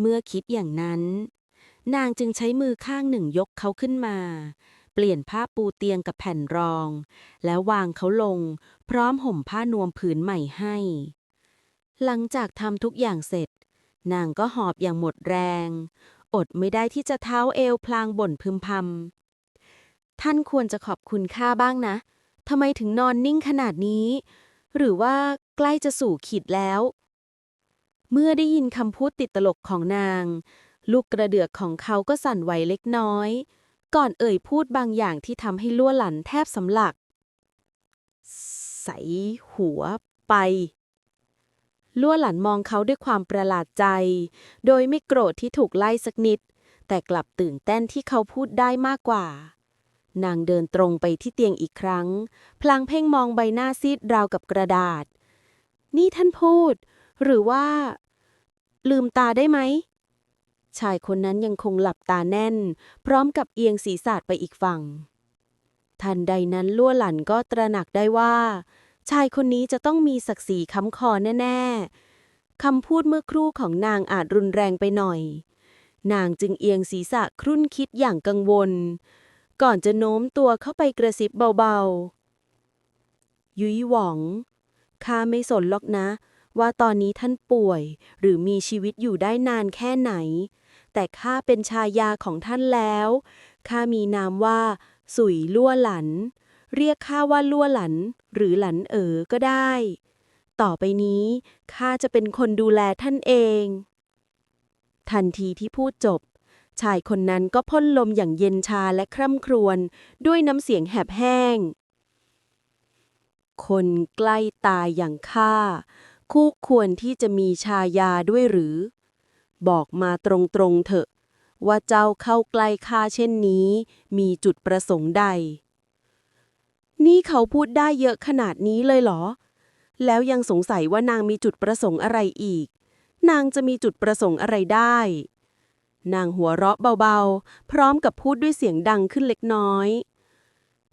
เมื่อคิดอย่างนั้น นางจึงใช้มือข้างหนึ่งยกเขาขึ้นมา เปลี่ยนผ้าปูเตียงกับแผ่นรอง แล้ววางเขาลง พร้อมห่มผ้านวมผืนใหม่ให้ หลังจากทำทุกอย่างเสร็จ นางก็หอบอย่างหมดแรง อดไม่ได้ที่จะเท้าเอวพลางบ่นพึมพำท่านควรจะขอบคุณข้าบ้างนะทำไมถึงนอนนิ่งขนาดนี้ หรือว่าใกล้จะสู่ขีดแล้ว เมื่อได้ยินคำพูดติดตลกของนาง ลูกกระเดือกของเขาก็สั่นไหวเล็กน้อย ก่อนเอ่ยพูดบางอย่างที่ทำให้ลั่วหลันแทบสำลัก ใสหัวไปลั่วหลันมองเขาด้วยความประหลาดใจ โดยไม่โกรธที่ถูกไล่สักนิด แต่กลับตื่นเต้นที่เขาพูดได้มากกว่า นางเดินตรงไปที่เตียงอีกครั้ง พลางเพ่งมองใบหน้าซีดราวกับกระดาษ นี่ท่านพูด หรือว่า ลืมตาได้ไหม ชายคนนั้นยังคงหลับตาแน่น พร้อมกับเอียงศีรษะไปอีกฝั่ง ทันใดนั้นลั่วหลันก็ตระหนักได้ว่า ชายคนนี้จะต้องมีศักดิ์ศรีค้ำคอแน่ ๆคำพูดเมื่อครู่ของนางอาจรุนแรงไปหน่อย นางจึงเอียงศีรษะครุ่นคิดอย่างกังวล ก่อนจะโน้มตัวเข้าไปกระซิบเบาๆยุ้ยหวองข้าไม่สนหรอกนะ ว่าตอนนี้ท่านป่วย หรือมีชีวิตอยู่ได้นานแค่ไหน แต่ข้าเป็นชายาของท่านแล้วข้ามีนามว่า สุยลั่วหลัน เรียกข้าว่าลั่วหลัน หรือหลันเอ๋อก็ได้ ต่อไปนี้ข้าจะเป็นคนดูแลท่านเอง ทันทีที่พูดจบ ชายคนนั้นก็พ่นลมอย่างเย็นชาและคร่ำครวญด้วยน้ำเสียงแหบแห้งคนใกล้ตายอย่างข้า คู่ควรที่จะมีชายาด้วยหรือ บอกมาตรงๆเถอะ ว่าเจ้าเข้าใกล้ข้าเช่นนี้ มีจุดประสงค์ใด นี่เขาพูดได้เยอะขนาดนี้เลยเหรอ แล้วยังสงสัยว่านางมีจุดประสงค์อะไรอีก นางจะมีจุดประสงค์อะไรได้ นางหัวเราะเบาๆ พร้อมกับพูดด้วยเสียงดังขึ้นเล็กน้อย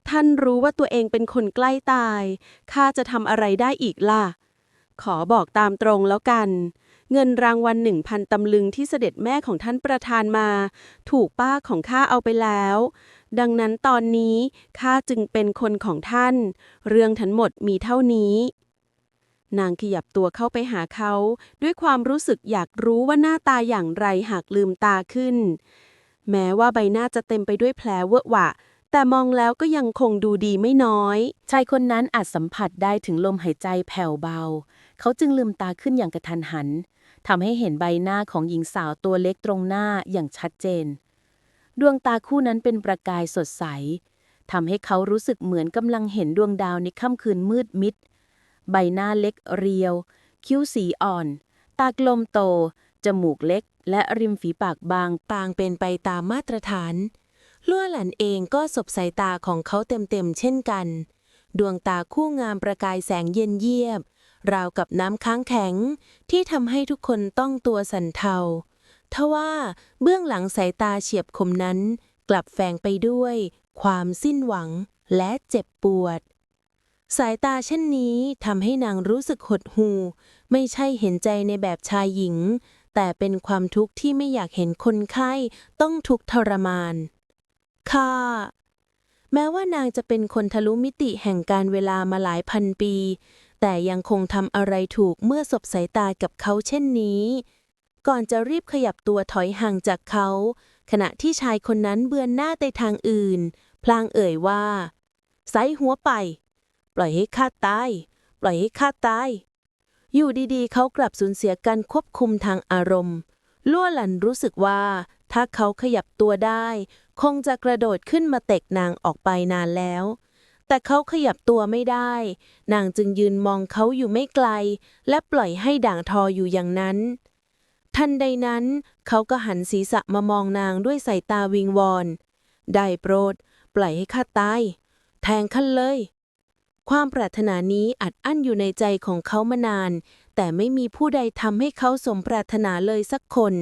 ท่านรู้ว่าตัวเองเป็นคนใกล้ตาย ข้าจะทำอะไรได้อีกล่ะ ขอบอกตามตรงแล้วกัน เงินรางวัลหนึ่งพันตำลึงที่เสด็จแม่ของท่านประธานมา ถูกป้าของข้าเอาไปแล้ว ดังนั้นตอนนี้ข้าจึงเป็นคนของท่าน เรื่องทั้งหมดมีเท่านี้ นางขยับตัวเข้าไปหาเขา ด้วยความรู้สึกอยากรู้ว่าหน้าตาอย่างไรหากลืมตาขึ้น แม้ว่าใบหน้าจะเต็มไปด้วยแผลเวอะหวะแต่มองแล้วก็ยังคงดูดีไม่น้อย ชายคนนั้นอาจสัมผัสได้ถึงลมหายใจแผ่วเบา เขาจึงลืมตาขึ้นอย่างกระทันหันทำให้เห็นใบหน้าของหญิงสาวตัวเล็กตรงหน้าอย่างชัดเจน ดวงตาคู่นั้นเป็นประกายสดใสทำให้เขารู้สึกเหมือนกำลังเห็นดวงดาวในค่ำคืนมืดมิด ใบหน้าเล็กเรียว คิ้วสีอ่อน ตากลมโต จมูกเล็ก และริมฝีปากบางต่างเป็นไปตามมาตรฐานลั่วหลันเองก็สบสายตาของเขาเต็มๆเช่นกัน ดวงตาคู่งามประกายแสงเย็นเยียบ ราวกับน้ำค้างแข็ง ที่ทำให้ทุกคนต้องตัวสั่นเทาทว่าเบื้องหลังสายตาเฉียบคมนั้น กลับแฝงไปด้วย ความสิ้นหวังและเจ็บปวด สายตาเช่นนี้ทำให้นางรู้สึกหดหู่ไม่ใช่เห็นใจในแบบชายหญิง แต่เป็นความทุกข์ที่ไม่อยากเห็นคนไข้ต้องทุกข์ทรมาน ค่ะ แม้ว่านางจะเป็นคนทะลุมิติแห่งการเวลามาหลายพันปี แต่ยังคงทำอะไรถูกเมื่อสบสายตากับเขาเช่นนี้ ก่อนจะรีบขยับตัวถอยห่างจากเขา ขณะที่ชายคนนั้นเบือนหน้าไปทางอื่น พลางเอ่ยว่าไซหัวไป ปล่อยให้ข้าตาย ปล่อยให้ข้าตาย อยู่ดีๆ เขากลับสูญเสียการควบคุมทางอารมณ์ลั่วหลันรู้สึกว่า ถ้าเขาขยับตัวได้ คงจะกระโดดขึ้นมาเตะนางออกไปนานแล้ว แต่เขาขยับตัวไม่ได้ นางจึงยืนมองเขาอยู่ไม่ไกล และปล่อยให้ด่างทออยู่อย่างนั้น ทันใดนั้น เขาก็หันศีรษะมามองนางด้วยสายตาวิงวอน ได้โปรด ปล่อยให้ข้าตาย แทงขั้นเลย ความปรารถนานี้อัดอั้นอยู่ในใจของเขามานาน แต่ไม่มีผู้ใดทำให้เขาสมปรารถนาเลยสักคน